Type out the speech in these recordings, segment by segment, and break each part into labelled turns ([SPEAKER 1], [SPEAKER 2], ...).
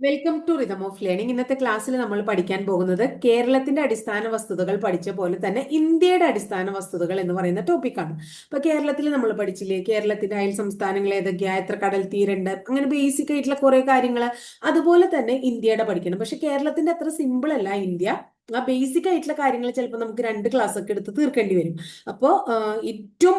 [SPEAKER 1] Welcome to rhythm of learning ഇന്നത്തെ ക്ലാസ്സിൽ നമ്മൾ പഠിക്കാൻ പോകുന്നത് കേരളത്തിന്റെ അടിസ്ഥാന വസ്തുതകൾ പഠിച്ച പോലെ തന്നെ ഇന്ത്യയുടെ അടിസ്ഥാന വസ്തുതകൾ എന്ന് പറയുന്ന ടോപ്പിക്കാണ് ഇപ്പൊ കേരളത്തിൽ നമ്മൾ പഠിച്ചില്ലേ? കേരളത്തിന്റെ അയൽ സംസ്ഥാനങ്ങൾ ഏതൊക്കെയാ? എത്ര കടൽ തീരുണ്ട്? അങ്ങനെ ബേസിക് ആയിട്ടുള്ള കുറെ കാര്യങ്ങൾ അതുപോലെ തന്നെ ഇന്ത്യയുടെ പഠിക്കണം. പക്ഷെ കേരളത്തിന്റെ അത്ര സിമ്പിൾ അല്ല ഇന്ത്യ. ആ ബേസിക് ആയിട്ടുള്ള കാര്യങ്ങൾ ചിലപ്പോൾ നമുക്ക് രണ്ട് ക്ലാസ് ഒക്കെ എടുത്ത് തീർക്കേണ്ടി വരും. അപ്പോൾ ഏറ്റവും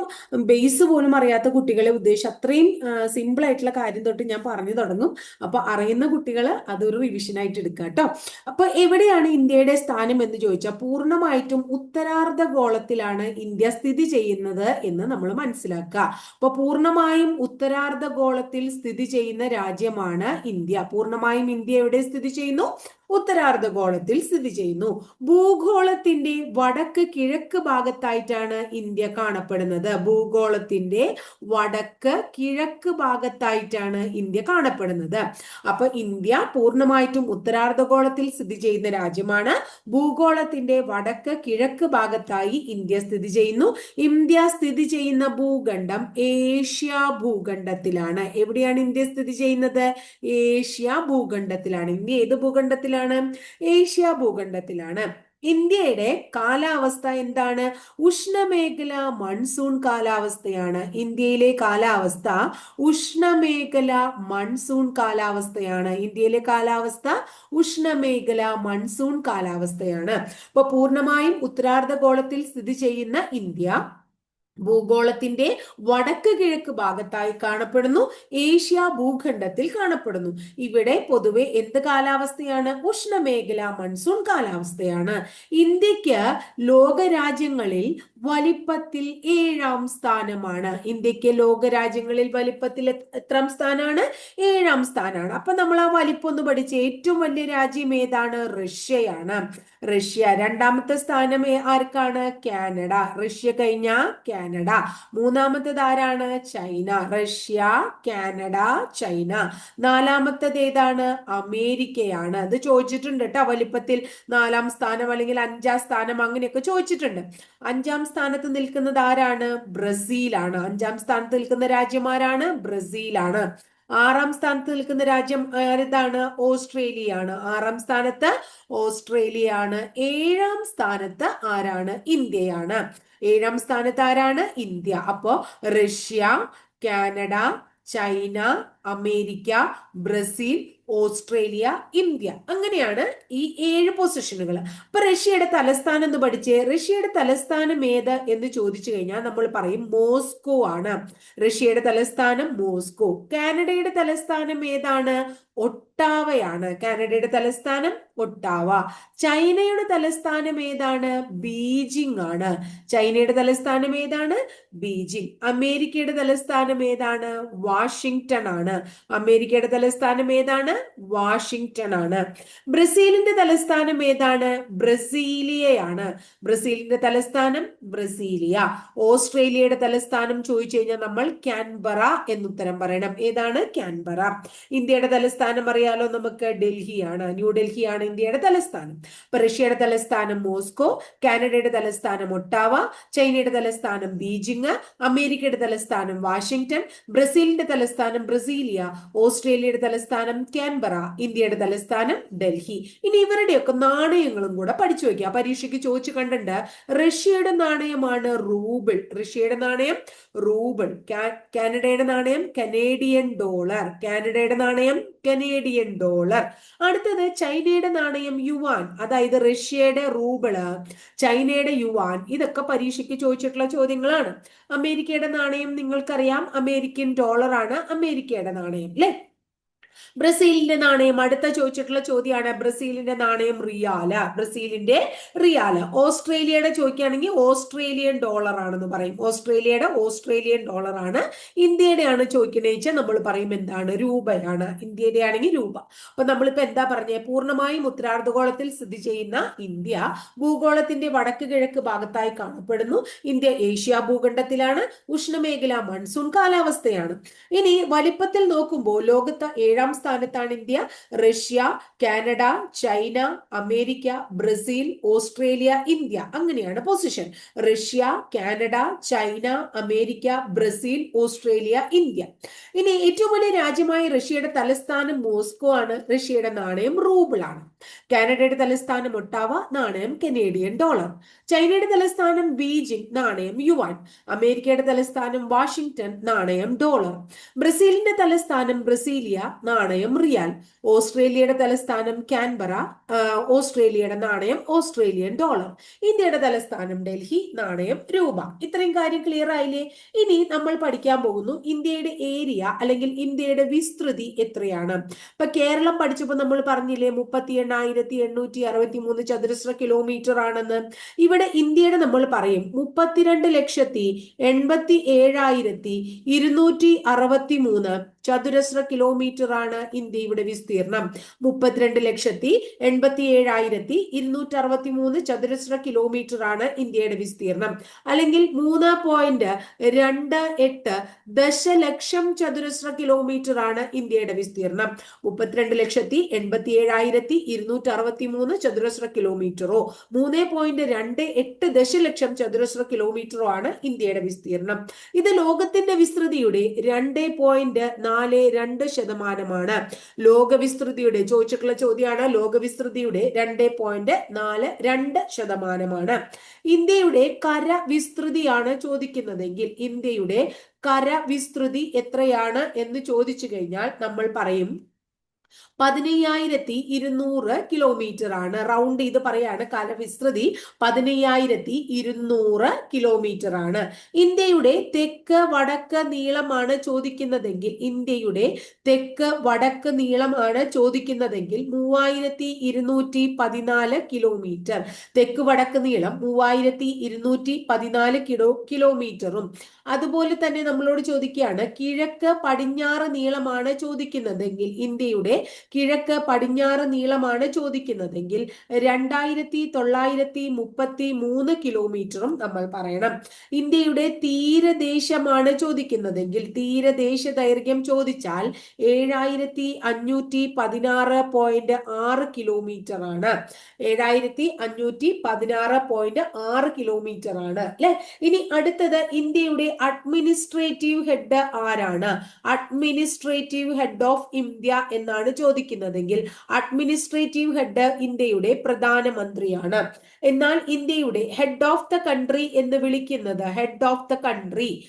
[SPEAKER 1] ബേസ് പോലും അറിയാത്ത കുട്ടികളെ ഉദ്ദേശിച്ച് അത്രയും സിമ്പിൾ ആയിട്ടുള്ള കാര്യം തൊട്ട് ഞാൻ പറഞ്ഞു തുടങ്ങും. അപ്പോൾ അറിയുന്ന കുട്ടികൾ അതൊരു റിവിഷൻ ആയിട്ട് എടുക്കുക കേട്ടോ അപ്പൊ എവിടെയാണ് ഇന്ത്യയുടെ സ്ഥാനം എന്ന് ചോദിച്ചാൽ പൂർണമായിട്ടും ഉത്തരാർദ്ധ ഗോളത്തിലാണ് ഇന്ത്യ സ്ഥിതി ചെയ്യുന്നത് എന്ന് നമ്മൾ മനസ്സിലാക്കുക. അപ്പോൾ പൂർണമായും ഉത്തരാർദ്ധ ഗോളത്തിൽ സ്ഥിതി ചെയ്യുന്ന രാജ്യമാണ് ഇന്ത്യ. പൂർണമായും ഇന്ത്യ എവിടെ സ്ഥിതി ചെയ്യുന്നു? ഉത്തരാർദ്ധഗോളത്തിൽ സ്ഥിതി ചെയ്യുന്നു. ഭൂഗോളത്തിന്റെ വടക്ക് കിഴക്ക് ഭാഗത്തായിട്ടാണ് ഇന്ത്യ കാണപ്പെടുന്നത്. ഭൂഗോളത്തിന്റെ വടക്ക് കിഴക്ക് ഭാഗത്തായിട്ടാണ് ഇന്ത്യ കാണപ്പെടുന്നത്. അപ്പൊ ഇന്ത്യ പൂർണമായിട്ടും ഉത്തരാർദ്ധഗോളത്തിൽ സ്ഥിതി ചെയ്യുന്ന രാജ്യമാണ്. ഭൂഗോളത്തിന്റെ വടക്ക് കിഴക്ക് ഭാഗത്തായി ഇന്ത്യ സ്ഥിതി ചെയ്യുന്നു. ഇന്ത്യ സ്ഥിതി ചെയ്യുന്ന ഭൂഖണ്ഡം ഏഷ്യ ഭൂഖണ്ഡത്തിലാണ്. എവിടെയാണ് ഇന്ത്യ സ്ഥിതി ചെയ്യുന്നത്? ഏഷ്യ ഭൂഖണ്ഡത്തിലാണ്. ഇന്ത്യ ഏത് ഭൂഖണ്ഡത്തിലാണ്? ഏഷ്യ ഭൂഖണ്ഡത്തിലാണ്. ഇന്ത്യയുടെ കാലാവസ്ഥ എന്താണ്? ഉഷ്ണമേഖല മൺസൂൺ കാലാവസ്ഥയാണ്. ഇന്ത്യയിലെ കാലാവസ്ഥ ഉഷ്ണമേഖല മൺസൂൺ കാലാവസ്ഥയാണ്. ഇന്ത്യയിലെ കാലാവസ്ഥ ഉഷ്ണമേഖല മൺസൂൺ കാലാവസ്ഥയാണ്. അപ്പൊ പൂർണമായും ഉത്തരാർദ്ധഗോളത്തിൽ സ്ഥിതി ചെയ്യുന്ന ഇന്ത്യ ഭൂഗോളത്തിന്റെ വടക്ക് കിഴക്ക് ഭാഗത്തായി കാണപ്പെടുന്നു ഏഷ്യ ഭൂഖണ്ഡത്തിൽ കാണപ്പെടുന്നു. ഇവിടെ പൊതുവെ എന്ത് കാലാവസ്ഥയാണ്? ഉഷ്ണമേഖല മൺസൂൺ കാലാവസ്ഥയാണ്. ഇന്ത്യയ്ക്ക് ലോകരാജ്യങ്ങളിൽ വലിപ്പത്തിൽ ഏഴാം സ്ഥാനമാണ്. ഇന്ത്യയ്ക്ക് ലോകരാജ്യങ്ങളിൽ വലിപ്പത്തിൽ എത്രാം സ്ഥാനമാണ് ഏഴാം സ്ഥാനമാണ് അപ്പൊ നമ്മൾ ആ വലിപ്പം ഒന്ന് പഠിച്ച ഏറ്റവും വലിയ രാജ്യം ഏതാണ്? റഷ്യയാണ്. റഷ്യ രണ്ടാമത്തെ സ്ഥാനം ആർക്കാണ്? കാനഡ. റഷ്യ കഴിഞ്ഞ കാനഡ. മൂന്നാമത്തേത് ആരാണ്? ചൈന. Russia Canada China. നാലാമത്തേത് ഏതാണ്? അമേരിക്കയാണ്. അത് ചോദിച്ചിട്ടുണ്ട് കേട്ടോ വലിപ്പത്തിൽ. നാലാം സ്ഥാനം അല്ലെങ്കിൽ അഞ്ചാം സ്ഥാനം അങ്ങനെയൊക്കെ ചോദിച്ചിട്ടുണ്ട്. അഞ്ചാം സ്ഥാനത്ത് നിൽക്കുന്നത് ആരാണ്? ബ്രസീലാണ്. അഞ്ചാം സ്ഥാനത്ത് നിൽക്കുന്ന രാജ്യമാരാണ് ബ്രസീലാണ്. ആറാം സ്ഥാനത്ത് നിൽക്കുന്ന രാജ്യം ഏതാണ് ഓസ്ട്രേലിയ ആണ് ആറാം സ്ഥാനത്ത് ഓസ്ട്രേലിയ ആണ് ഏഴാം സ്ഥാനത്ത് ആരാണ്? ഇന്ത്യയാണ്. ഏഴാം സ്ഥാനത്ത് ആരാണ്? ഇന്ത്യ. അപ്പോ Russia Canada China America Brazil Australia India. അങ്ങനെയാണ് ഈ ഏഴ് പൊസിഷനുകൾ അപ്പൊ റഷ്യയുടെ തലസ്ഥാനം എന്ന് പഠിച്ചേ റഷ്യയുടെ തലസ്ഥാനം ഏത് എന്ന് ചോദിച്ചു കഴിഞ്ഞാൽ നമ്മൾ പറയും മോസ്കോ ആണ്. റഷ്യയുടെ തലസ്ഥാനം മോസ്കോ. കാനഡയുടെ തലസ്ഥാനം ഏതാണ്? ഒട്ടാവയാണ്. കാനഡയുടെ തലസ്ഥാനം ഒട്ടാവ ചൈനയുടെ തലസ്ഥാനം ഏതാണ്? ബീജിംഗ് ആണ്. ചൈനയുടെ തലസ്ഥാനം ഏതാണ്? ബീജിംഗ്. അമേരിക്കയുടെ തലസ്ഥാനം ഏതാണ്? വാഷിംഗ്ടൺ ആണ്. അമേരിക്കയുടെ തലസ്ഥാനം ഏതാണ്? വാഷിംഗ്ടൺ ആണ്. ബ്രസീലിന്റെ തലസ്ഥാനം ഏതാണ്? ബ്രസീലിയയാണ്. ബ്രസീലിന്റെ തലസ്ഥാനം ബ്രസീലിയ. ഓസ്ട്രേലിയയുടെ തലസ്ഥാനം ചോദിച്ചു കഴിഞ്ഞാൽ നമ്മൾ ക്യാൻബറ എന്നുത്തരം പറയണം. ഏതാണ്? ക്യാൻബറ. ഇന്ത്യയുടെ തലസ്ഥാനം അറിയാലോ നമുക്ക്? ഡൽഹിയാണ്. ന്യൂഡൽഹിയാണ് ഇന്ത്യയുടെ തലസ്ഥാനം. അപ്പൊ റഷ്യയുടെ തലസ്ഥാനം മോസ്കോ കാനഡയുടെ തലസ്ഥാനം ഒട്ടാവ ചൈനയുടെ തലസ്ഥാനം ബീജിംഗ് അമേരിക്കയുടെ തലസ്ഥാനം വാഷിംഗ്ടൺ ബ്രസീലിന്റെ തലസ്ഥാനം ബ്രസീലിയ ഓസ്ട്രേലിയയുടെ തലസ്ഥാനം ക്യാൻബറ ഇന്ത്യയുടെ തലസ്ഥാനം ഡൽഹി. ഇനി ഇവരുടെയൊക്കെ നാണയങ്ങളും കൂടെ പഠിച്ചു വെക്കുക പരീക്ഷയ്ക്ക് ചോദിച്ചു കണ്ടിട്ടുണ്ട് റഷ്യയുടെ നാണയമാണ് റൂബിൾ. റഷ്യയുടെ നാണയം റൂബിൾ. കാനഡയുടെ നാണയം കനേഡിയൻ ഡോളർ. കാനഡയുടെ നാണയം കനേഡിയൻ ഡോളർ. അടുത്തത് ചൈനയുടെ നാണയം യുവാൻ അതായത് റഷ്യയുടെ റൂബിൾ ചൈനയുടെ യുവാൻ ഇതൊക്കെ പരീക്ഷയ്ക്ക് ചോദിച്ചിട്ടുള്ള ചോദ്യങ്ങളാണ്. അമേരിക്കയുടെ നാണയം നിങ്ങൾക്കറിയാം. അമേരിക്കൻ ഡോളറാണ് അമേരിക്കയുടെ നാണയം അല്ലെ? ബ്രസീലിന്റെ നാണയം. അടുത്ത ചോദിച്ചിട്ടുള്ള ചോദ്യമാണ് ബ്രസീലിന്റെ നാണയം റിയാല. ബ്രസീലിന്റെ റിയാല. ഓസ്ട്രേലിയയുടെ ചോദിക്കുകയാണെങ്കിൽ ഓസ്ട്രേലിയൻ ഡോളർ ആണെന്ന് പറയും. ഓസ്ട്രേലിയയുടെ ഓസ്ട്രേലിയൻ ഡോളർ ആണ്. ഇന്ത്യയുടെ ആണ് നമ്മൾ പറയും എന്താണ്? രൂപയാണ്. ഇന്ത്യയുടെ ആണെങ്കിൽ രൂപ. അപ്പൊ നമ്മളിപ്പോ എന്താ പറഞ്ഞത് പൂർണമായും ഉത്തരാർദ്ധഗോളത്തിൽ സ്ഥിതി ചെയ്യുന്ന ഇന്ത്യ ഭൂഗോളത്തിന്റെ വടക്ക് കിഴക്ക് ഭാഗത്തായി കാണപ്പെടുന്നു. ഇന്ത്യ ഏഷ്യ ഭൂഖണ്ഡത്തിലാണ്. ഉഷ്ണമേഖല മൺസൂൺ കാലാവസ്ഥയാണ്. ഇനി വലിപ്പത്തിൽ നോക്കുമ്പോൾ ലോകത്ത് ഏഴാം സ്ഥാനത്താണ് India. Russia Canada China America Brazil Australia India. അങ്ങനെയാണ് position Russia Canada China America Brazil Australia India. ഇനി ഏറ്റവും വലിയ രാജ്യമായ റഷ്യയുടെ തലസ്ഥാനം മോസ്കോ ആണ്. റഷ്യയുടെ നാണയം റൂബിൾ ആണ് കാനഡയുടെ തലസ്ഥാനം ഒട്ടാവ നാണയം കനേഡിയൻ ഡോളർ. ചൈനയുടെ തലസ്ഥാനം ബീജിംഗ് നാണയം യുവാൻ. അമേരിക്കയുടെ തലസ്ഥാനം വാഷിംഗ്ടൺ നാണയം ഡോളർ. ബ്രസീലിന്റെ തലസ്ഥാനം ബ്രസീലിയ നാണയം റിയാൽ ഓസ്ട്രേലിയയുടെ തലസ്ഥാനം കാൻബറ ഓസ്ട്രേലിയയുടെ നാണയം ഓസ്ട്രേലിയൻ ഡോളർ. ഇന്ത്യയുടെ തലസ്ഥാനം ഡൽഹി നാണയം രൂപ. ഇത്രയും കാര്യം ക്ലിയർ ആയില്ലേ? ഇനി നമ്മൾ പഠിക്കാൻ പോകുന്നു ഇന്ത്യയുടെ ഏരിയ അല്ലെങ്കിൽ ഇന്ത്യയുടെ വിസ്തൃതി എത്രയാണ്? ഇപ്പൊ കേരളം പഠിച്ചപ്പോൾ നമ്മൾ പറഞ്ഞില്ലേ മുപ്പത്തി എണ്ണായിരത്തി എണ്ണൂറ്റി അറുപത്തി മൂന്ന് ചതുരശ്ര കിലോമീറ്റർ ആണെന്ന്. ഇവിടെ ഇന്ത്യയുടെ നമ്മൾ പറയും മുപ്പത്തിരണ്ട് ലക്ഷത്തി എൺപത്തി ഏഴായിരത്തി ഇരുന്നൂറ്റി അറുപത്തി മൂന്ന് ചതുരശ്ര കിലോമീറ്റർ ആണ്. ഇന്ത്യയുടെ വിസ്തീർണം. മുപ്പത്തിരണ്ട് ലക്ഷത്തി എൺപത്തി ഏഴായിരത്തി ഇരുന്നൂറ്റി അറുപത്തി മൂന്ന് ചതുരശ്ര കിലോമീറ്റർ ആണ് ഇന്ത്യയുടെ വിസ്തീർണം. അല്ലെങ്കിൽ മൂന്ന് പോയിന്റ് രണ്ട് എട്ട് ദശലക്ഷം ചതുരശ്ര കിലോമീറ്റർ ആണ് ഇന്ത്യയുടെ വിസ്തീർണം. മുപ്പത്തിരണ്ട് ലക്ഷത്തി എൺപത്തി ഏഴായിരത്തി ഇരുന്നൂറ്റി അറുപത്തി മൂന്ന് ചതുരശ്ര കിലോമീറ്ററോ മൂന്ന് പോയിന്റ് രണ്ട് എട്ട് ദശലക്ഷം ചതുരശ്ര കിലോമീറ്ററോ ആണ് ഇന്ത്യയുടെ വിസ്തീർണം. ഇത് ലോകത്തിന്റെ വിസ്തൃതിയുടെ രണ്ട് പോയിന്റ് നാല് രണ്ട് ശതമാനമാണ്. ലോകവിസ്തൃതിയുടെ ചോദിച്ചിട്ടുള്ള ചോദ്യമാണ് ലോകവിസ്തൃതിയുടെ രണ്ട് പോയിന്റ് നാല് രണ്ട് ശതമാനമാണ്. ഇന്ത്യയുടെ കര വിസ്തൃതിയാണ് ചോദിക്കുന്നതെങ്കിൽ ഇന്ത്യയുടെ കര വിസ്തൃതി എത്രയാണ് എന്ന് ചോദിച്ചു കഴിഞ്ഞാൽ നമ്മൾ പറയും പതിനയ്യായിരത്തി ഇരുന്നൂറ് കിലോമീറ്റർ ആണ് റൗണ്ട് ചെയ്ത് പറയാണ് കാലവിസ്തൃതി പതിനയ്യായിരത്തി ഇരുന്നൂറ് കിലോമീറ്റർ ആണ് ഇന്ത്യയുടെ തെക്ക് വടക്ക് നീളമാണ് ചോദിക്കുന്നതെങ്കിൽ ഇന്ത്യയുടെ തെക്ക് വടക്ക് നീളമാണ് ചോദിക്കുന്നതെങ്കിൽ മൂവായിരത്തി ഇരുന്നൂറ്റി പതിനാല് കിലോമീറ്റർ. തെക്ക് വടക്ക് നീളം മൂവായിരത്തി ഇരുന്നൂറ്റി പതിനാല് കിലോ കിലോമീറ്ററും. അതുപോലെ തന്നെ നമ്മളോട് ചോദിക്കുകയാണ് കിഴക്ക് പടിഞ്ഞാറ് നീളമാണ് ചോദിക്കുന്നതെങ്കിൽ ഇന്ത്യയുടെ കിഴക്ക് പടിഞ്ഞാറ് നീളമാണ് ചോദിക്കുന്നതെങ്കിൽ രണ്ടായിരത്തി തൊള്ളായിരത്തി മുപ്പത്തി മൂന്ന് കിലോമീറ്ററും നമ്മൾ പറയണം. ഇന്ത്യയുടെ തീരദേശമാണ് ചോദിക്കുന്നതെങ്കിൽ തീരദേശ ദൈർഘ്യം ചോദിച്ചാൽ ഏഴായിരത്തി അഞ്ഞൂറ്റി പതിനാറ് പോയിന്റ് ആറ് കിലോമീറ്റർ ആണ് ഏഴായിരത്തി അഞ്ഞൂറ്റി പതിനാറ് പോയിന്റ് ആറ് കിലോമീറ്റർ ആണ് അല്ലെ? ഇനി അടുത്തത് ഇന്ത്യയുടെ അഡ്മിനിസ്ട്രേറ്റീവ് ഹെഡ് ആരാണ്? അഡ്മിനിസ്ട്രേറ്റീവ് ഹെഡ് ഓഫ് ഇന്ത്യ എന്നാണ് ചോദിക്കുന്നതെങ്കിൽ അഡ്മിനിസ്ട്രേറ്റീവ് ഹെഡ് ഇന്ത്യയുടെ പ്രധാനമന്ത്രിയാണ്. എന്നാൽ ഇന്ത്യയുടെ ഹെഡ് ഓഫ് ദ കൺട്രി എന്ന് വിളിക്കുന്നത് head of the country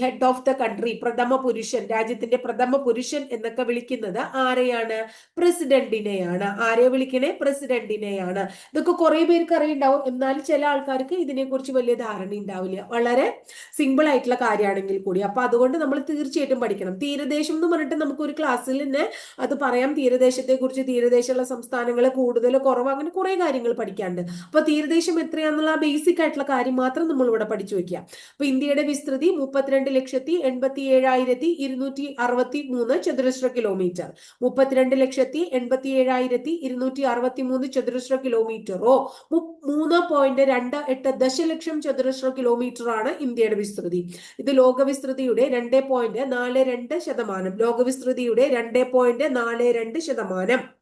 [SPEAKER 1] head of the country പ്രഥമ പുരുഷൻ രാജ്യത്തിന്റെ പ്രഥമ പുരുഷൻ എന്നൊക്കെ വിളിക്കുന്നത് ആരെയാണ്? പ്രസിഡന്റിനെയാണ്. ആരെ വിളിക്കണേ? പ്രസിഡന്റിനെയാണ്. ഇതൊക്കെ കുറെ പേർക്ക് അറിയുണ്ടാവും. എന്നാൽ ചില ആൾക്കാർക്ക് ഇതിനെക്കുറിച്ച് വലിയ ധാരണ ഉണ്ടാവില്ല. വളരെ സിമ്പിൾ ആയിട്ടുള്ള കാര്യമാണെങ്കിൽ കൂടി. അപ്പൊ അതുകൊണ്ട് നമ്മൾ തീർച്ചയായിട്ടും പഠിക്കണം. തീരദേശം എന്ന് പറഞ്ഞിട്ട് നമുക്ക് ഒരു ക്ലാസ്സിൽ തന്നെ അത് പറയാം. തീരദേശത്തെ കുറിച്ച് തീരദേശമുള്ള സംസ്ഥാനങ്ങൾ കൂടുതൽ കുറവ്. അങ്ങനെ കുറെ കാര്യങ്ങൾ പഠിക്കാണ്ട്. അപ്പൊ തീരദേശം എത്രയാണെന്നുള്ള ബേസിക് ആയിട്ടുള്ള കാര്യം മാത്രം നമ്മൾ ഇവിടെ പഠിച്ചു വെക്കുക അപ്പൊ ഇന്ത്യയുടെ വിസ്തൃതി മുപ്പത്തിരണ്ട് ലക്ഷത്തി എൺപത്തി ഏഴായിരത്തി ഇരുന്നൂറ്റി അറുപത്തി മൂന്ന് ചതുരശ്ര കിലോമീറ്റർ മുപ്പത്തിരണ്ട് ലക്ഷത്തി എൺപത്തി ഏഴായിരത്തി ഇരുന്നൂറ്റി അറുപത്തി മൂന്ന് ചതുരശ്ര കിലോമീറ്ററോ മൂന്ന് പോയിന്റ് രണ്ട് എട്ട് ദശലക്ഷം ചതുരശ്ര കിലോമീറ്റർ ആണ് ഇന്ത്യയുടെ വിസ്തൃതി. ഇത് ലോകവിസ്തൃതിയുടെ രണ്ട് പോയിന്റ് നാല് രണ്ട് ശതമാനം. ലോകവിസ്തൃതിയുടെ രണ്ട് പോയിന്റ് നാല് രണ്ട് ശതമാനം.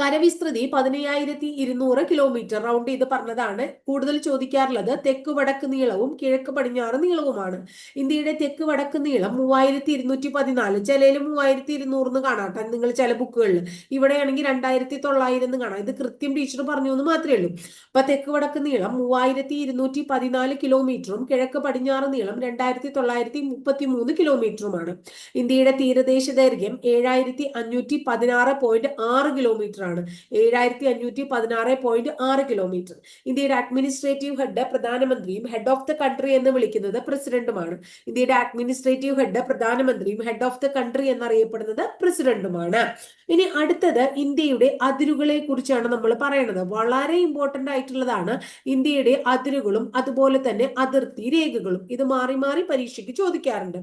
[SPEAKER 1] കരവിസ്തൃതി പതിനയ്യായിരത്തി ഇരുന്നൂറ് കിലോമീറ്റർ റൗണ്ട് ചെയ്ത് പറഞ്ഞതാണ്. കൂടുതൽ ചോദിക്കാറുള്ളത് തെക്ക് വടക്ക് നീളവും കിഴക്ക് പടിഞ്ഞാറ് നീളവുമാണ്. ഇന്ത്യയുടെ തെക്ക് വടക്ക് നീളം മൂവായിരത്തി ഇരുന്നൂറ്റി പതിനാല് ചിലയിൽ മൂവായിരത്തി ഇരുന്നൂറ് കാണാട്ടെ നിങ്ങൾ ചില ബുക്കുകളിൽ. ഇവിടെയാണെങ്കിൽ രണ്ടായിരത്തി തൊള്ളായിരം എന്ന് കാണാം. ഇത് കൃത്യം ടീച്ചർ പറഞ്ഞു എന്ന് മാത്രമേ ഉള്ളൂ. അപ്പൊ തെക്ക് വടക്ക് നീളം മൂവായിരത്തി ഇരുന്നൂറ്റി പതിനാല് കിലോമീറ്ററും കിഴക്ക് പടിഞ്ഞാറ് നീളം രണ്ടായിരത്തി തൊള്ളായിരത്തി മുപ്പത്തി മൂന്ന് കിലോമീറ്ററുമാണ് ഇന്ത്യയുടെ തീരദേശ ദൈർഘ്യം ഏഴായിരത്തി അഞ്ഞൂറ്റി പതിനാറ് പോയിന്റ് ആറ് കിലോമീറ്റർ ആണ്. ഏഴായിരത്തി അഞ്ഞൂറ്റി പതിനാറ് പോയിന്റ് ആറ് കിലോമീറ്റർ ഇന്ത്യയുടെ അഡ്മിനിസ്ട്രേറ്റീവ് ഹെഡ് പ്രധാനമന്ത്രിയും ഹെഡ് ഓഫ് ദ കൺട്രി എന്ന് വിളിക്കുന്നത് പ്രസിഡന്റുമാണ്. ഇന്ത്യയുടെ അഡ്മിനിസ്ട്രേറ്റീവ് ഹെഡ് പ്രധാനമന്ത്രിയും ഹെഡ് ഓഫ് ദ കൺട്രി എന്നറിയപ്പെടുന്നത് പ്രസിഡന്റുമാണ്. ഇനി അടുത്തത് ഇന്ത്യയുടെ അതിരുകളെ കുറിച്ചാണ് നമ്മൾ പറയുന്നത് വളരെ ഇമ്പോർട്ടന്റ് ആയിട്ടുള്ളതാണ് ഇന്ത്യയുടെ അതിരുകളും അതുപോലെ തന്നെ അതിർത്തി രേഖകളും. ഇത് മാറി മാറി പരീക്ഷയ്ക്ക് ചോദിക്കാറുണ്ട്.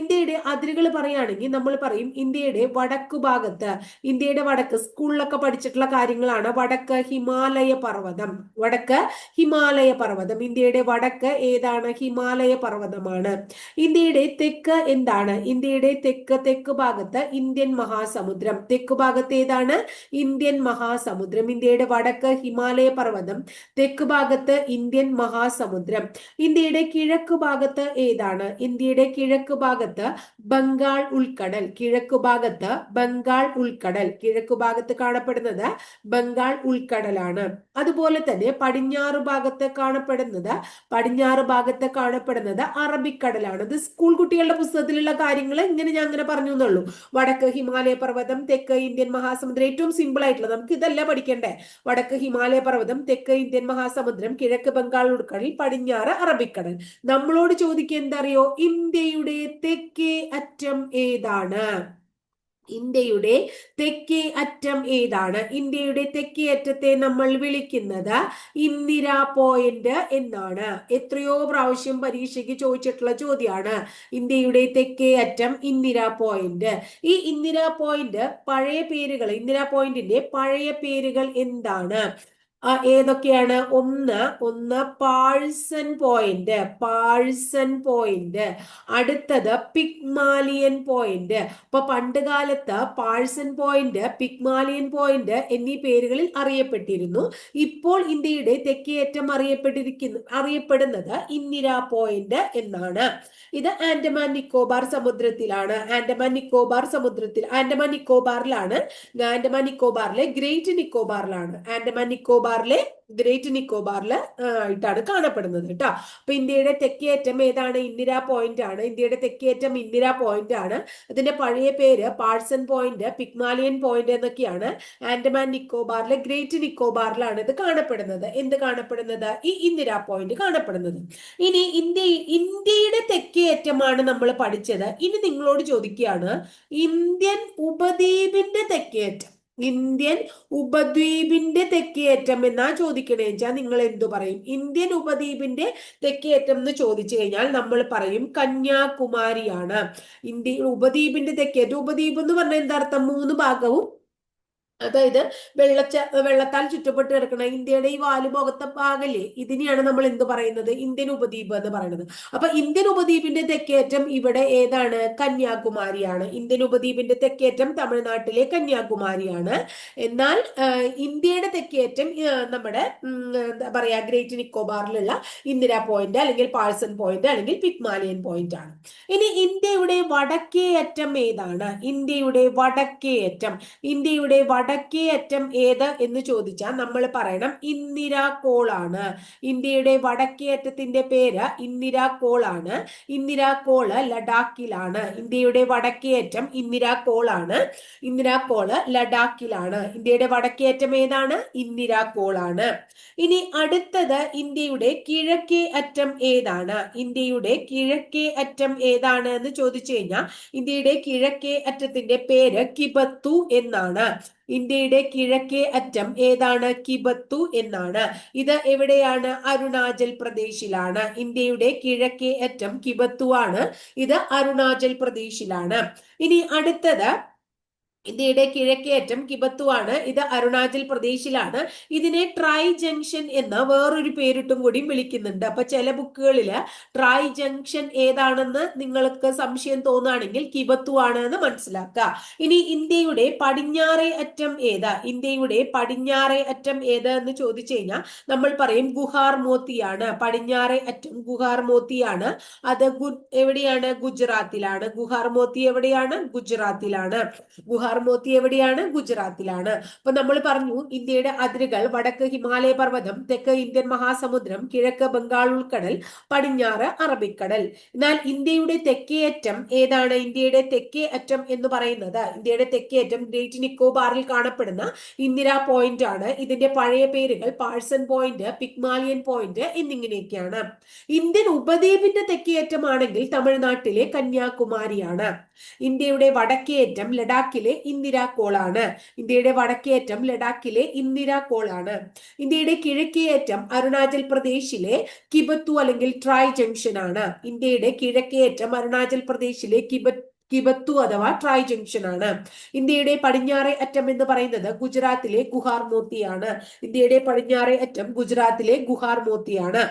[SPEAKER 1] ഇന്ത്യയുടെ അതിരുകൾ പറയുകയാണെങ്കിൽ നമ്മൾ പറയും ഇന്ത്യയുടെ വടക്കു ഭാഗത്ത് ഇന്ത്യയുടെ വടക്ക് സ്കൂളിലൊക്കെ പഠിച്ചിട്ടുള്ള കാര്യങ്ങളാണ്? വടക്ക് ഹിമാലയ പർവതം. വടക്ക് ഹിമാലയ പർവതം. ഇന്ത്യയുടെ വടക്ക് ഏതാണ്? ഹിമാലയ പർവതമാണ്. ഇന്ത്യയുടെ തെക്ക് എന്താണ്? ഇന്ത്യയുടെ തെക്ക് തെക്ക് ഭാഗത്ത് ഇന്ത്യൻ മഹാസമുദ്രം. തെക്ക് ഭാഗത്ത് ഏതാണ്? ഇന്ത്യൻ മഹാസമുദ്രം. ഇന്ത്യയുടെ വടക്ക് ഹിമാലയ പർവതം. തെക്ക് ഭാഗത്ത് ഇന്ത്യൻ മഹാസമുദ്രം. ഇന്ത്യയുടെ കിഴക്ക് ഭാഗത്ത് ഏതാണ്? ഇന്ത്യയുടെ കിഴക്ക് ഭാഗത്ത് ബംഗാൾ ഉൾക്കടൽ. കിഴക്ക് ഭാഗത്ത് ബംഗാൾ ഉൾക്കടൽ. കിഴക്ക് ഭാഗത്ത് കാണപ്പെടുന്നത് ബംഗാൾ ഉൾക്കടലാണ്. അതുപോലെ തന്നെ പടിഞ്ഞാറ് ഭാഗത്ത് കാണപ്പെടുന്നത് പടിഞ്ഞാറ് ഭാഗത്ത് കാണപ്പെടുന്നത് അറബിക്കടലാണ്. ഇത് സ്കൂൾ കുട്ടികളുടെ പുസ്തകത്തിലുള്ള കാര്യങ്ങൾ ഇങ്ങനെ ഞാൻ അങ്ങനെ പറഞ്ഞു എന്നുള്ളൂ. വടക്ക് ഹിമാലയ പർവതം തെക്ക് ഇന്ത്യൻ മഹാസമുദ്രം ഏറ്റവും സിമ്പിൾ ആയിട്ടുള്ളത് നമുക്ക് ഇതല്ല പഠിക്കണ്ടേ? വടക്ക് ഹിമാലയ പർവതം തെക്ക് ഇന്ത്യൻ മഹാസമുദ്രം കിഴക്ക് ബംഗാൾ ഉൾക്കടൽ പടിഞ്ഞാറ് അറബിക്കടൽ. നമ്മളോട് ചോദിക്കുക എന്തറിയോ ഇന്ത്യയുടെ തെക്കേ അറ്റം ഏതാണ്? ഇന്ത്യയുടെ തെക്കേ അറ്റം ഏതാണ്? ഇന്ത്യയുടെ തെക്കേ അറ്റത്തെ നമ്മൾ വിളിക്കുന്നത് ഇന്ദിര പോയിന്റ് എന്നാണ്. എത്രയോ പ്രാവശ്യം പരീക്ഷയ്ക്ക് ചോദിച്ചിട്ടുള്ള ചോദ്യമാണ്. ഇന്ത്യയുടെ തെക്കേ അറ്റം ഇന്ദിര പോയിന്റ് ഈ ഇന്ദിര പോയിന്റ് പഴയ പേരുകൾ ഇന്ദിര പോയിന്റിന്റെ പഴയ പേരുകൾ എന്താണ്? ഏതൊക്കെയാണ്? ഒന്ന് ഒന്ന് പാഴ്സൺ പോയിന്റ് പാഴ്സൺ പോയിന്റ്. അടുത്തത് പിക്മാലിയൻ പോയിന്റ്. അപ്പൊ പണ്ട് കാലത്ത് പാഴ്സൺ പോയിന്റ് പിക്മാലിയൻ പോയിന്റ് എന്നീ പേരുകളിൽ അറിയപ്പെട്ടിരുന്നു. ഇപ്പോൾ ഇന്ത്യയുടെ തെക്കേയറ്റം അറിയപ്പെട്ടിരിക്കുന്നു അറിയപ്പെടുന്നത് ഇന്ദിര പോയിന്റ് എന്നാണ്. ഇത് ആൻഡമാൻ നിക്കോബാർ സമുദ്രത്തിലാണ്. ആൻഡമാൻ നിക്കോബാർ സമുദ്രത്തിൽ ആൻഡമാൻ നിക്കോബാറിലാണ്. ആൻഡമാൻ നിക്കോബാറിലെ ഗ്രേറ്റ് നിക്കോബാറിലാണ്. ആൻഡമാൻ നിക്കോബാർ നിക്കോബാറിലെ ഗ്രേറ്റ് നിക്കോബാറിൽ ആയിട്ടാണ് കാണപ്പെടുന്നത് കേട്ടോ. അപ്പൊ ഇന്ത്യയുടെ തെക്കേയറ്റം ഏതാണ്? ഇന്ദിര പോയിന്റ് ആണ്. ഇന്ത്യയുടെ തെക്കേയറ്റം ഇന്ദിര പോയിന്റ് ആണ്. അതിന്റെ പഴയ പേര് പാഴ്സൺ പോയിന്റ് പിക്മാലിയൻ പോയിന്റ് എന്നൊക്കെയാണ് ആൻഡമാൻ നിക്കോബാറിലെ ഗ്രേറ്റ് നിക്കോബാറിലാണ് ഇത് കാണപ്പെടുന്നത്. എന്ത് കാണപ്പെടുന്നത്? ഈ ഇന്ദിര പോയിന്റ് കാണപ്പെടുന്നത്. ഇനി ഇന്ത്യ ഇന്ത്യയുടെ തെക്കേയറ്റമാണ് നമ്മൾ പഠിച്ചത്. ഇനി നിങ്ങളോട് ചോദിക്കുകയാണ് ഇന്ത്യൻ ഉപദ്വീപിന്റെ തെക്കേയറ്റം ഇന്ത്യൻ ഉപദ്വീപിന്റെ തെക്കേയറ്റം എന്നാ ചോദിക്കണേ വെച്ചാൽ നിങ്ങൾ എന്തു പറയും? ഇന്ത്യൻ ഉപദ്വീപിന്റെ തെക്കേയറ്റം എന്ന് ചോദിച്ചു കഴിഞ്ഞാൽ നമ്മൾ പറയും കന്യാകുമാരിയാണ്. ഇന്ത്യ ഉപദ്വീപിന്റെ തെക്കേറ്റം ഉപദ്വീപ് എന്ന് പറഞ്ഞാൽ എന്താ അർത്ഥം? മൂന്ന് ഭാഗവും അതായത് വെള്ളച്ച വെള്ളത്താൽ ചുറ്റപ്പെട്ട് കിടക്കുന്ന ഇന്ത്യയുടെ ഈ വാലുമുഖത്തെ ഭാഗല്ലേ ഇതിനെയാണ് നമ്മൾ എന്ത് പറയുന്നത്? ഇന്ത്യൻ ഉപദ്വീപ് എന്ന് പറയുന്നത്. അപ്പൊ ഇന്ത്യൻ ഉപദ്വീപിന്റെ തെക്കേറ്റം ഇവിടെ ഏതാണ്? കന്യാകുമാരിയാണ്. ഇന്ത്യൻ ഉപദ്വീപിന്റെ തെക്കേറ്റം തമിഴ്നാട്ടിലെ കന്യാകുമാരിയാണ്. എന്നാൽ ഇന്ത്യയുടെ തെക്കേറ്റം നമ്മുടെ എന്താ പറയാ ഗ്രേറ്റ് നിക്കോബാറിലുള്ള ഇന്ദിര പോയിന്റ് അല്ലെങ്കിൽ പാഴ്സൺ പോയിന്റ് അല്ലെങ്കിൽ പിക്മാലിയൻ പോയിന്റ് ആണ്. ഇനി ഇന്ത്യയുടെ വടക്കേ അറ്റം ഏതാണ്? ഇന്ത്യയുടെ വടക്കേ അറ്റം ഇന്ത്യയുടെ വട വടക്കേ അറ്റം ഏത് എന്ന് ചോദിച്ചാൽ നമ്മൾ പറയണം ഇന്ദിരാ കോൾ ആണ്. ഇന്ത്യയുടെ വടക്കേയറ്റത്തിന്റെ പേര് ഇന്ദിരാ കോൾ ആണ്. ഇന്ദിര കോൾ ലഡാക്കിലാണ്. ഇന്ത്യയുടെ വടക്കേയറ്റം ഇന്ദിര കോൾ ആണ്. ഇന്ദിര കോൾ ലഡാക്കിലാണ്. ഇന്ത്യയുടെ വടക്കേയറ്റം ഏതാണ്? ഇന്ദിരാ കോൾ ആണ്. ഇനി അടുത്തത് ഇന്ത്യയുടെ കിഴക്കേ അറ്റം ഏതാണ്? ഇന്ത്യയുടെ കിഴക്കേ അറ്റം ഏതാണ് എന്ന് ചോദിച്ചു കഴിഞ്ഞാൽ ഇന്ത്യയുടെ കിഴക്കേ അറ്റത്തിന്റെ പേര് കിബത്തു എന്നാണ്. ഇന്ത്യയുടെ കിഴക്കേ അറ്റം ഏതാണ്? കിബത്തു എന്നാണ്. ഇത് എവിടെയാണ്? അരുണാചൽ പ്രദേശിലാണ്. ഇന്ത്യയുടെ കിഴക്കേ അറ്റം കിബത്തു ആണ്. ഇത് അരുണാചൽ പ്രദേശിലാണ്. ഇനി അടുത്തത് ഇന്ത്യയുടെ കിഴക്കേറ്റം കിബത്തുവാണ്. ഇത് അരുണാചൽ പ്രദേശിലാണ്. ഇതിനെ ട്രൈ ജംഗ്ഷൻ എന്ന് വേറൊരു പേരിട്ടും കൂടി വിളിക്കുന്നുണ്ട്. അപ്പൊ ചില ബുക്കുകളിൽ ട്രൈ ജംഗ്ഷൻ ഏതാണെന്ന് നിങ്ങൾക്ക് സംശയം തോന്നുകയാണെങ്കിൽ കിബത്തു ആണ് എന്ന് മനസ്സിലാക്കുക. ഇനി ഇന്ത്യയുടെ പടിഞ്ഞാറേ അറ്റം ഏതാ? ഇന്ത്യയുടെ പടിഞ്ഞാറേ അറ്റം ഏത് എന്ന് ചോദിച്ചു കഴിഞ്ഞാൽ നമ്മൾ പറയും ഗുഹാർ മോത്തിയാണ്. പടിഞ്ഞാറേ അറ്റം ഗുഹാർ മോത്തിയാണ്. അത് എവിടെയാണ്? ഗുജറാത്തിലാണ്. ഗുഹാർ മോത്തി എവിടെയാണ്? ഗുജറാത്തിലാണ്. ഗുഹാർ മോത്തി എവിടെയാണ്? ഗുജറാത്തിലാണ്. അപ്പൊ നമ്മൾ പറഞ്ഞു ഇന്ത്യയുടെ അതിരുകൾ വടക്ക് ഹിമാലയ പർവതം തെക്ക് ഇന്ത്യൻ മഹാസമുദ്രം കിഴക്ക് ബംഗാൾ ഉൾക്കടൽ പടിഞ്ഞാറ് അറബിക്കടൽ. എന്നാൽ ഇന്ത്യയുടെ തെക്കേ അറ്റം ഏതാണ്? ഇന്ത്യയുടെ തെക്കേ അറ്റം എന്ന് പറയുന്നത് ഇന്ത്യയുടെ തെക്കേ അറ്റം ഗ്രേറ്റ് നിക്കോബാറിൽ കാണപ്പെടുന്ന ഇന്ദിര പോയിന്റ് ആണ്. ഇതിന്റെ പഴയ പേരുകൾ പാഴ്സൺ പോയിന്റ് പിക്മാലിയൻ പോയിന്റ് എന്നിങ്ങനെയൊക്കെയാണ്. ഇന്ത്യൻ ഉപദ്വീപിന്റെ തെക്കേയറ്റമാണെങ്കിൽ തമിഴ്നാട്ടിലെ കന്യാകുമാരിയാണ്. ഇന്ത്യയുടെ വടക്കേയറ്റം ലഡാക്കിലെ ഇന്ദിരാ കോളാണ് ഇന്ത്യയുടെ വടക്കേയറ്റം ലഡാക്കിലെ ഇന്ദിരാ കോളാണ് ഇന്ത്യയുടെ കിഴക്കേയറ്റം അരുണാചൽ പ്രദേശിലെ കിബത്തു അല്ലെങ്കിൽ ട്രൈ ജംഗ്ഷൻ ആണ്. ഇന്ത്യയുടെ കിഴക്കേയറ്റം അരുണാചൽ പ്രദേശിലെ കിബത്ത് കിബത്തു അഥവാ ട്രൈ ജംഗ്ഷൻ ആണ്. ഇന്ത്യയുടെ പടിഞ്ഞാറേ അറ്റം എന്ന് പറയുന്നത് ഗുജറാത്തിലെ ഗുഹാർ മോത്തിയാണ് ഇന്ത്യയുടെ പടിഞ്ഞാറേ അറ്റം ഗുജറാത്തിലെ ഗുഹാർ മോത്തിയാണ്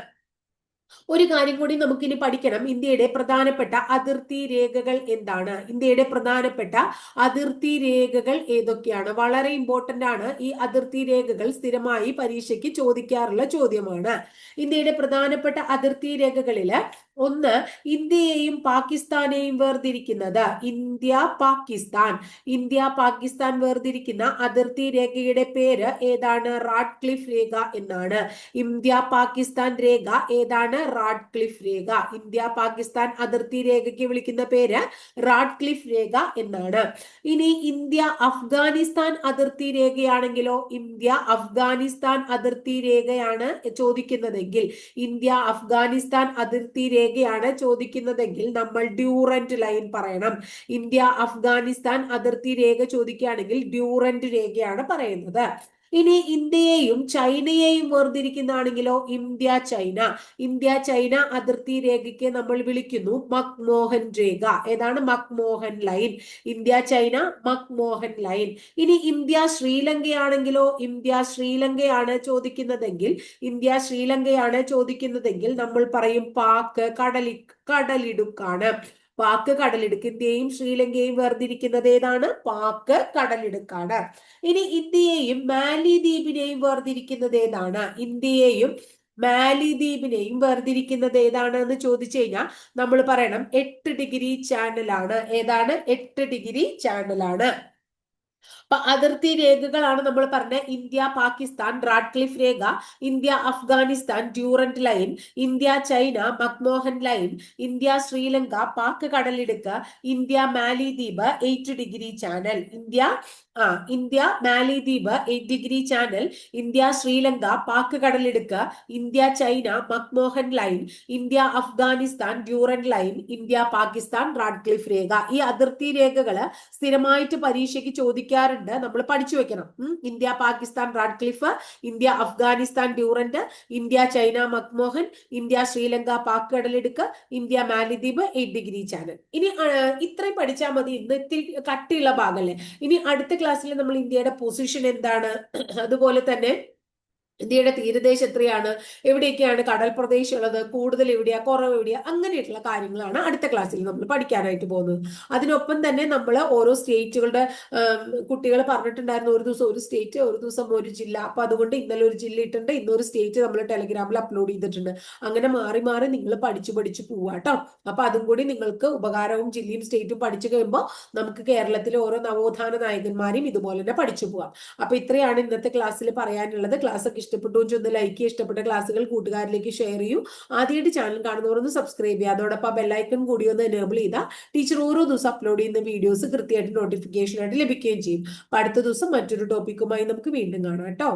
[SPEAKER 1] ഒരു കാര്യം കൂടി നമുക്കിനി പഠിക്കണം. ഇന്ത്യയുടെ പ്രധാനപ്പെട്ട അതിർത്തി രേഖകൾ എന്താണ്? ഇന്ത്യയുടെ പ്രധാനപ്പെട്ട അതിർത്തി രേഖകൾ ഏതൊക്കെയാണ്? വളരെ ഇമ്പോർട്ടന്റ് ആണ് ഈ അതിർത്തി രേഖകൾ സ്ഥിരമായി പരീക്ഷയ്ക്ക് ചോദിക്കാറുള്ള ചോദ്യമാണ്. ഇന്ത്യയുടെ പ്രധാനപ്പെട്ട അതിർത്തി രേഖകളിൽ ഒന്ന് ഇന്ത്യയെയും പാകിസ്ഥാനെയും വേർതിരിക്കുന്നത് ഇന്ത്യ പാകിസ്ഥാൻ. ഇന്ത്യ പാകിസ്ഥാൻ വേർതിരിക്കുന്ന അതിർത്തി രേഖയുടെ പേര് ഏതാണ്? റാഡ് ക്ലിഫ് രേഖ എന്നാണ്. ഇന്ത്യ പാകിസ്ഥാൻ രേഖ ഏതാണ്? റാഡ് ക്ലിഫ് രേഖ. ഇന്ത്യ പാകിസ്ഥാൻ അതിർത്തി രേഖയ്ക്ക് വിളിക്കുന്ന പേര് റാഡ് ക്ലിഫ് രേഖ എന്നാണ്. ഇനി ഇന്ത്യ അഫ്ഗാനിസ്ഥാൻ അതിർത്തി രേഖയാണെങ്കിലോ? ഇന്ത്യ അഫ്ഗാനിസ്ഥാൻ അതിർത്തി രേഖയാണ് ചോദിക്കുന്നതെങ്കിൽ ഇന്ത്യ അഫ്ഗാനിസ്ഥാൻ അതിർത്തി രേഖയാണ് ചോദിക്കുന്നതെങ്കിൽ നമ്മൾ ഡ്യൂറന്റ് ലൈൻ പറയണം. ഇന്ത്യ അഫ്ഗാനിസ്ഥാൻ അതിർത്തി രേഖ ചോദിക്കുകയാണെങ്കിൽ ഡ്യൂറന്റ് രേഖയാണ് പറയുന്നത്. ഇനി ഇന്ത്യയെയും ചൈനയെയും വേർതിരിക്കുന്നതാണെങ്കിലോ? India China. ഇന്ത്യ ചൈന അതിർത്തി രേഖയ്ക്ക് നമ്മൾ വിളിക്കുന്നു. മക്മോഹൻ രേഖ. ഏതാണ് McMahon line? India China McMahon line. ഇനി ഇന്ത്യ ശ്രീലങ്കയാണെങ്കിലോ? ഇന്ത്യ ശ്രീലങ്കയാണ് ചോദിക്കുന്നതെങ്കിൽ ഇന്ത്യ ശ്രീലങ്കയാണ് ചോദിക്കുന്നതെങ്കിൽ നമ്മൾ പറയും പാക്ക് കടലി കടലിടുക്കാണ്. പാക്ക് കടലിടുക്ക് ഇന്ത്യയും ശ്രീലങ്കയും വേർതിരിക്കുന്നത് ഏതാണ്? പാക്ക് കടലിടുക്കാണ്. ഇനി ഇന്ത്യയെയും മാലിദ്വീപിനെയും വേർതിരിക്കുന്നത് ഏതാണ്? ഇന്ത്യയെയും മാലിദ്വീപിനെയും വേർതിരിക്കുന്നത് ഏതാണ് എന്ന് ചോദിച്ചു കഴിഞ്ഞാൽ നമ്മൾ പറയണം എട്ട് ഡിഗ്രി ചാനലാണ്. ഏതാണ്? എട്ട് ഡിഗ്രി ചാനലാണ്. അപ്പൊ അതിർത്തി രേഖകളാണ് നമ്മൾ പറഞ്ഞ ഇന്ത്യ പാകിസ്ഥാൻ റാഡ്ക്ലിഫ് രേഖ India Afghanistan Durand line India China McMahon line India Sri Lanka Palk കടലിടുക്ക് ഇന്ത്യ മാലിദ്വീപ് എയ്റ്റ് ഡിഗ്രി ചാനൽ ഇന്ത്യ ആ ഇന്ത്യ മാലിദ്വീപ് eight degree channel India Sri Lanka Palk കടലിടുക്ക് India China McMahon line India Afghanistan Durand line India Pakistan Radcliffe രേഖ. ഈ അതിർത്തി രേഖകൾ സ്ഥിരമായിട്ട് പരീക്ഷയ്ക്ക് ചോദിക്കാറുണ്ട് നമ്മൾ പഠിച്ചു വെക്കണം. India Pakistan Radcliffe India Afghanistan Durand India China McMahon India Sri Lanka Palk കടലെടുക്ക് India മാലിദ്വീപ് എയ്റ്റ് ഡിഗ്രി ചാനൽ. ഇനി ഇത്രയും പഠിച്ചാൽ മതി. ഇന്ന് ഇത്തിരി കട്ടിയുള്ള ഭാഗമല്ലേ ഇനി അടുത്ത ക്ലാസ്സിൽ നമ്മൾ ഇന്ത്യയുടെ പൊസിഷൻ എന്താണ്? അതുപോലെ തന്നെ ഇന്ത്യയുടെ തീരദേശം എത്രയാണ് എവിടെയൊക്കെയാണ് കടൽ പ്രദേശം ഉള്ളത് കൂടുതൽ എവിടെയാ കുറവ് എവിടെയാ അങ്ങനെയുള്ള കാര്യങ്ങളാണ് അടുത്ത ക്ലാസ്സിൽ നമ്മൾ പഠിക്കാനായിട്ട് പോകുന്നത്. അതിനൊപ്പം തന്നെ നമ്മൾ ഓരോ സ്റ്റേറ്റുകളുടെ കുട്ടികൾ പറഞ്ഞിട്ടുണ്ടായിരുന്നു ഒരു ദിവസം ഒരു സ്റ്റേറ്റ് ഒരു ദിവസം ഒരു ജില്ല. അപ്പൊ അതുകൊണ്ട് ഇന്നലെ ഒരു ജില്ല ഇട്ടുണ്ട് ഇന്നൊരു സ്റ്റേറ്റ് നമ്മൾ ടെലിഗ്രാമിൽ അപ്ലോഡ് ചെയ്തിട്ടുണ്ട്. അങ്ങനെ മാറി മാറി നിങ്ങൾ പഠിച്ചു പഠിച്ചു പോവാട്ടോ അപ്പൊ അതും കൂടി നിങ്ങൾക്ക് ഉപകാരവും ജില്ലയും സ്റ്റേറ്റും പഠിച്ചു കഴിയുമ്പോൾ നമുക്ക് കേരളത്തിലെ ഓരോ നവോത്ഥാന നായകന്മാരെയും ഇതുപോലെ തന്നെ പഠിച്ചു പോവാം. അപ്പൊ ഇത്രയാണ് ഇന്നത്തെ ക്ലാസ്സിൽ പറയാനുള്ളത്. ക്ലാസ് ഒക്കെ ഇഷ്ടപ്പെട്ടു ഒന്ന് ലൈക്ക് ചെയ്യുക ഇഷ്ടപ്പെട്ട ക്ലാസ്സുകൾ കൂട്ടുകാരിലേക്ക് ഷെയർ ചെയ്യൂ. ആദ്യമായിട്ട് ചാനൽ കാണുന്നവർ ഒന്ന് സബ്സ്ക്രൈബ് ചെയ്യുക. അതോടൊപ്പം ബെല്ലൈക്കൺ കൂടി ഒന്ന് എനേബിൾ ചെയ്താൽ ടീച്ചർ ഓരോ ദിവസം അപ്ലോഡ് ചെയ്യുന്ന വീഡിയോസ് കൃത്യമായിട്ട് നോട്ടിഫിക്കേഷനായിട്ട് ലഭിക്കുകയും ചെയ്യും. അപ്പൊ അടുത്ത ദിവസം മറ്റൊരു ടോപ്പിക്കുമായി നമുക്ക് വീണ്ടും കാണാം കേട്ടോ.